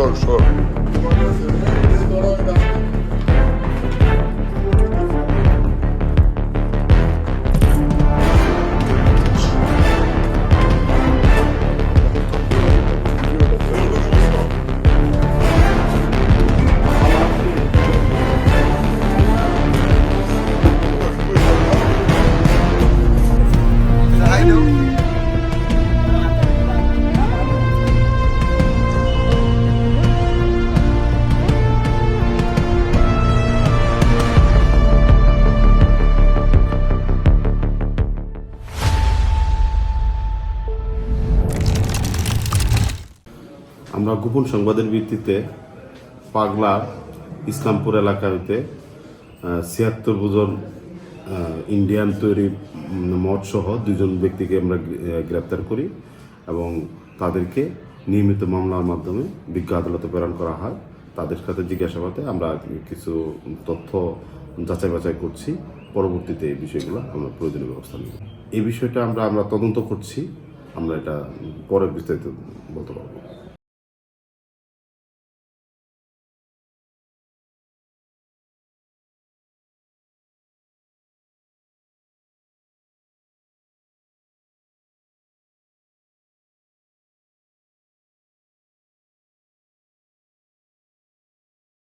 sor sor. Doğru söylüyor. Biz doğru oynattık. আমরা গোপন সংবাদের ভিত্তিতে পাগলা ইসলামপুর এলাকা হইতে ছিয়াত্তর বোজন ইন্ডিয়ান তৈরি মদ সহ দুজন ব্যক্তিকে আমরা গ্রেপ্তার করি এবং তাদেরকে নিয়মিত মামলার মাধ্যমে বিজ্ঞ আদালতে প্রেরণ করা হয়। তাদের সাথে জিজ্ঞাসাবাদে আমরা কিছু তথ্য যাচাই বাছাই করছি। পরবর্তীতে এই বিষয়গুলো আমরা প্রয়োজনীয় ব্যবস্থা নেব। এই বিষয়টা আমরা আমরা তদন্ত করছি। আমরা এটা পরে বিস্তারিত বলতে পারব।